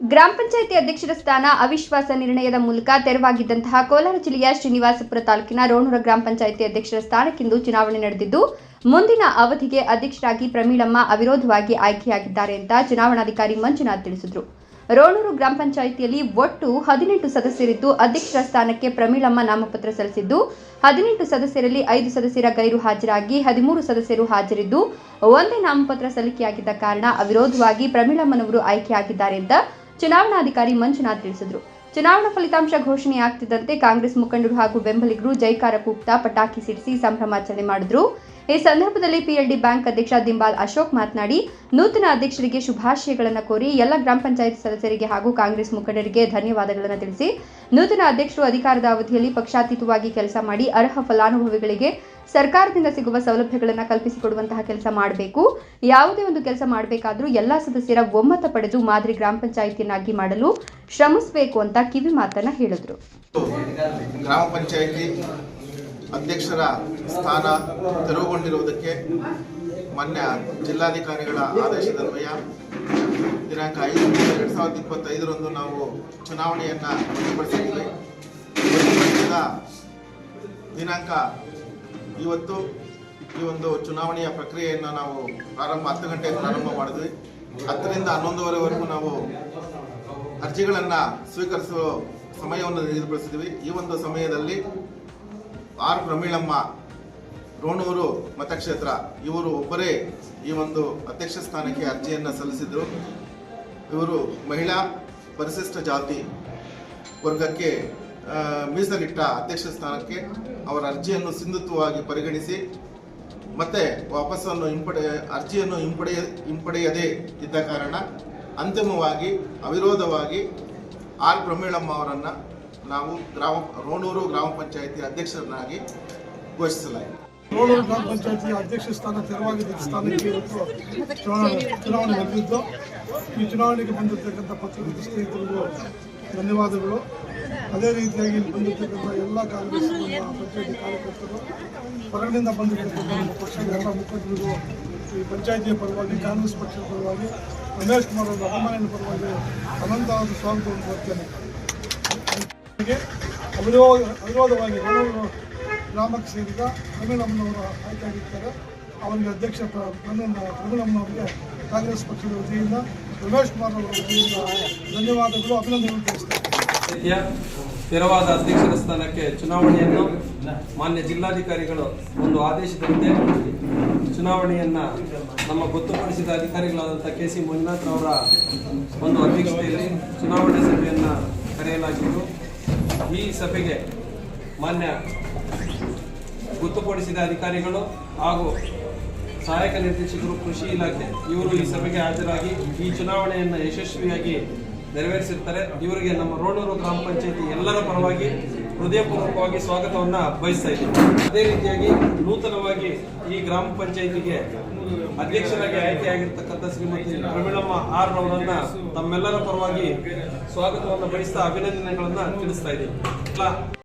ಗ್ರಾಮ ಪಂಚಾಯಿತಿ ಅಧ್ಯಕ್ಷರ ಸ್ಥಾನ ಅವಿಶ್ವಾಸ ನಿರ್ಣಯದ ಮೂಲಕ ತೆರವಾಗಿದ್ದಂತಹ ಕೋಲಾರ ಜಿಲ್ಲೆಯ ಶ್ರೀನಿವಾಸಪುರ ತಾಲೂಕಿನ ರೋಣೂರ ಗ್ರಾಮ ಪಂಚಾಯಿತಿ ಅಧ್ಯಕ್ಷರ ಸ್ಥಾನಕ್ಕಿಂದು ಚುನಾವಣೆ ನಡೆದಿದ್ದು, ಮುಂದಿನ ಅವಧಿಗೆ ಅಧ್ಯಕ್ಷರಾಗಿ ಪ್ರಮೀಳಮ್ಮ ಅವಿರೋಧವಾಗಿ ಆಯ್ಕೆಯಾಗಿದ್ದಾರೆ ಅಂತ ಚುನಾವಣಾಧಿಕಾರಿ ಮಂಜುನಾಥ್ ತಿಳಿಸಿದರು. ರೋಣೂರು ಗ್ರಾಮ ಪಂಚಾಯಿತಿಯಲ್ಲಿ ಒಟ್ಟು ಹದಿನೆಂಟು ಸದಸ್ಯರಿದ್ದು, ಅಧ್ಯಕ್ಷರ ಸ್ಥಾನಕ್ಕೆ ಪ್ರಮೀಳಮ್ಮ ನಾಮಪತ್ರ ಸಲ್ಲಿಸಿದ್ದು, ಹದಿನೆಂಟು ಸದಸ್ಯರಲ್ಲಿ ಐದು ಸದಸ್ಯರ ಗೈರು ಹಾಜರಾಗಿ ಹದಿಮೂರು ಸದಸ್ಯರು ಹಾಜರಿದ್ದು, ಒಂದೇ ನಾಮಪತ್ರ ಸಲ್ಲಿಕೆಯಾಗಿದ್ದ ಕಾರಣ ಅವಿರೋಧವಾಗಿ ಪ್ರಮೀಳಮ್ಮನವರು ಆಯ್ಕೆಯಾಗಿದ್ದಾರೆ ಅಂತ ಚುನಾವಣಾಧಿಕಾರಿ ಮಂಜುನಾಥ್ ತಿಳಿಸಿದರು. ಚುನಾವಣಾ ಫಲಿತಾಂಶ ಘೋಷಣೆಯಾಗ್ತಿದ್ದಂತೆ ಕಾಂಗ್ರೆಸ್ ಮುಖಂಡರು ಹಾಗೂ ಬೆಂಬಲಿಗರು ಜೈಕಾರ ಕೂಗ್ತಾ ಪಟಾಕಿ ಸಿಡಿಸಿ ಸಂಭ್ರಮಾಚರಣೆ ಮಾಡಿದ್ರು. ಈ ಸಂದರ್ಭದಲ್ಲಿ ಪಿಎಲ್ಡಿ ಬ್ಯಾಂಕ್ ಅಧ್ಯಕ್ಷ ದಿಂಬಾಲ್ ಅಶೋಕ್ ಮಾತನಾಡಿ, ನೂತನ ಅಧ್ಯಕ್ಷರಿಗೆ ಶುಭಾಶಯಗಳನ್ನು ಕೋರಿ ಎಲ್ಲ ಗ್ರಾಮ ಪಂಚಾಯತ್ ಸದಸ್ಯರಿಗೆ ಹಾಗೂ ಕಾಂಗ್ರೆಸ್ ಮುಖಂಡರಿಗೆ ಧನ್ಯವಾದಗಳನ್ನು ತಿಳಿಸಿ, ನೂತನ ಅಧ್ಯಕ್ಷರು ಅಧಿಕಾರದ ಅವಧಿಯಲ್ಲಿ ಪಕ್ಷಾತೀತವಾಗಿ ಕೆಲಸ ಮಾಡಿ ಅರ್ಹ ಫಲಾನುಭವಿಗಳಿಗೆ ಸರ್ಕಾರದಿಂದ ಸಿಗುವ ಸೌಲಭ್ಯಗಳನ್ನು ಕಲ್ಪಿಸಿಕೊಡುವಂತಹ ಕೆಲಸ ಮಾಡಬೇಕು. ಯಾವುದೇ ಒಂದು ಕೆಲಸ ಮಾಡಬೇಕಾದ್ರೂ ಎಲ್ಲ ಸದಸ್ಯರ ಒಮ್ಮತ ಪಡೆದು ಮಾದರಿ ಗ್ರಾಮ ಪಂಚಾಯಿತಿಯನ್ನಾಗಿ ಮಾಡಲು ಶ್ರಮಿಸಬೇಕು ಅಂತ ಕಿವಿ ಮಾತನ್ನ ಹೇಳಿದ್ರು. ಗ್ರಾಮ ಪಂಚಾಯಿತಿ ಅಧ್ಯಕ್ಷರ ಸ್ಥಾನ ತೆರವುಗೊಂಡಿರುವುದಕ್ಕೆ ಮಾನ್ಯ ಜಿಲ್ಲಾಧಿಕಾರಿಗಳ ಆದೇಶದನ್ವಯ ದಿನಾಂಕ ಐದು ಎರಡು ಸಾವಿರದ ಇಪ್ಪತ್ತೈದರಂದು ನಾವು ಚುನಾವಣೆಯನ್ನು ರದ್ದುಪಡಿಸಿದ್ದೀವಿ ರದ್ದುಪಡಿಸಿದ ದಿನಾಂಕ ಇವತ್ತು ಈ ಒಂದು ಚುನಾವಣೆಯ ಪ್ರಕ್ರಿಯೆಯನ್ನು ನಾವು ಪ್ರಾರಂಭ ಹತ್ತು ಗಂಟೆಗೆ ಪ್ರಾರಂಭ ಮಾಡಿದ್ವಿ. ಹತ್ತರಿಂದ ಹನ್ನೊಂದುವರೆವರೆಗೂ ನಾವು ಅರ್ಜಿಗಳನ್ನು ಸ್ವೀಕರಿಸುವ ಸಮಯವನ್ನು ನಿಗದಿಪಡಿಸಿದ್ವಿ. ಈ ಒಂದು ಸಮಯದಲ್ಲಿ ಆರ್ ಪ್ರಮೀಳಮ್ಮ, ರೋಣೂರು ಮತಕ್ಷೇತ್ರ, ಇವರು ಒಬ್ಬರೇ ಈ ಒಂದು ಅಧ್ಯಕ್ಷ ಸ್ಥಾನಕ್ಕೆ ಅರ್ಜಿಯನ್ನು ಸಲ್ಲಿಸಿದರು. ಇವರು ಮಹಿಳಾ ಪರಿಶಿಷ್ಟ ಜಾತಿ ವರ್ಗಕ್ಕೆ ಮೀಸಲಿಟ್ಟ ಅಧ್ಯಕ್ಷ ಸ್ಥಾನಕ್ಕೆ ಅವರ ಅರ್ಜಿಯನ್ನು ಸಿಂಧುತ್ವವಾಗಿ ಪರಿಗಣಿಸಿ ಮತ್ತೆ ವಾಪಸ್ಸನ್ನು ಹಿಂಪಡೆ, ಅರ್ಜಿಯನ್ನು ಹಿಂಪಡೆಯ ಹಿಂಪಡೆಯದೇ ಇದ್ದ ಕಾರಣ ಅಂತಿಮವಾಗಿ, ಅವಿರೋಧವಾಗಿ ಆರ್ ಪ್ರಮೀಳಮ್ಮ ಅವರನ್ನು ನಾವು ಗ್ರಾಮ, ರೋಣೂರು ಗ್ರಾಮ ಪಂಚಾಯಿತಿ ಅಧ್ಯಕ್ಷರನ್ನಾಗಿ ಘೋಷಿಸಲಾಗಿದೆ. ರೋಣೂರು ಗ್ರಾಮ ಪಂಚಾಯಿತಿ ಅಧ್ಯಕ್ಷ ಸ್ಥಾನ ತೆರವಾಗಿದ್ದ ಸ್ಥಾನಕ್ಕೆ ಚುನಾವಣೆ ನಡೆದಿದ್ದು ಈ ಚುನಾವಣೆಗೆ ಬಂದಿರತಕ್ಕಂಥ ಪತ್ರಿಕೆ ಸ್ನೇಹಿತರಿಗೂ ಧನ್ಯವಾದಗಳು. ಅದೇ ರೀತಿಯಾಗಿ ಇಲ್ಲಿ ಬಂದಿರತಕ್ಕಂಥ ಎಲ್ಲ ಕಾಂಗ್ರೆಸ್ ಪಂಚಾಯಿತಿ ಕಾರ್ಯಕರ್ತರು ಹೊರಗಡೆಯಿಂದ ಬಂದಿರತಕ್ಕಂಥ ಪಕ್ಷದ ಎಲ್ಲ ಮುಖಂಡರಿಗೂ ಈ ಪಂಚಾಯತಿಯ ಪರವಾಗಿ, ಕಾಂಗ್ರೆಸ್ ಪಕ್ಷದ ಪರವಾಗಿ, ರಮೇಶ್ ಕುಮಾರ್ ಅವರ ಅಭಿಮಾನಿನ ಪರವಾಗಿ ಅನಂತವಾದ ಸ್ವಾಗತವನ್ನು ಹಾಗೆ ಅವಿರೋಧ ಅವಿರೋಧವಾಗಿ ಗ್ರಾಮಕ್ಕೆ ಸೇರಿದ ಪ್ರವೀಣಮ್ಮನವರು ಆಯ್ಕೆಯಾಗಿರ್ತಾರೆ ಅವರಿಗೆ ಅಧ್ಯಕ್ಷ ಪ್ರ- ಅವರಿಗೆ ಕಾಂಗ್ರೆಸ್ ಪಕ್ಷದ ವತಿಯಿಂದ ರಮೇಶ್ ಕುಮಾರ್ ಅವರ ವತಿಯಿಂದ ಧನ್ಯವಾದಗಳು ಅಭಿನಂದನೆ ತಿಳಿಸ್ತೇನೆ. ರೀತಿಯ ತೆರವಾದ ಅಧ್ಯಕ್ಷರ ಸ್ಥಾನಕ್ಕೆ ಚುನಾವಣೆಯನ್ನು ಮಾನ್ಯ ಜಿಲ್ಲಾಧಿಕಾರಿಗಳು ಒಂದು ಆದೇಶದಂತೆ ಚುನಾವಣೆಯನ್ನು ನಮ್ಮ ಗೊತ್ತುಪಡಿಸಿದ ಅಧಿಕಾರಿಗಳಾದಂಥ ಕೆ ಸಿ ಮಂಜುನಾಥ್ ಅವರ ಒಂದು ಅಧ್ಯಕ್ಷತೆಯಲ್ಲಿ ಚುನಾವಣೆ ಸಭೆಯನ್ನು ಕರೆಯಲಾಗಿದ್ದು ಈ ಸಭೆಗೆ ಮಾನ್ಯ ಗೊತ್ತುಪಡಿಸಿದ ಅಧಿಕಾರಿಗಳು ಹಾಗೂ ಸಹಾಯಕ ನಿರ್ದೇಶಕರು, ಕೃಷಿ ಇಲಾಖೆ, ಇವರು ಈ ಸಭೆಗೆ ಹಾಜರಾಗಿ ಈ ಚುನಾವಣೆಯನ್ನು ಯಶಸ್ವಿಯಾಗಿ ನೆರವೇರಿಸಿರ್ತಾರೆ. ಇವರಿಗೆ ನಮ್ಮ ರೋಣೂರು ಗ್ರಾಮ ಪಂಚಾಯತಿ ಎಲ್ಲರ ಪರವಾಗಿ ಹೃದಯಪೂರ್ವಕವಾಗಿ ಸ್ವಾಗತವನ್ನ ಬಯಸ್ತಾ ಇದ್ದೀವಿ ಅದೇ ರೀತಿಯಾಗಿ ನೂತನವಾಗಿ ಈ ಗ್ರಾಮ ಪಂಚಾಯತಿಗೆ ಅಧ್ಯಕ್ಷರಾಗಿ ಆಯ್ಕೆಯಾಗಿರ್ತಕ್ಕಂಥ ಶ್ರೀಮತಿ ಪ್ರವೀಣಮ್ಮ ಆರ್ ರವರನ್ನ ತಮ್ಮೆಲ್ಲರ ಪರವಾಗಿ ಸ್ವಾಗತವನ್ನು ಬಯಸ್ತಾ ಅಭಿನಂದನೆಗಳನ್ನ ತಿಳಿಸ್ತಾ ಇದ್ದೀವಿ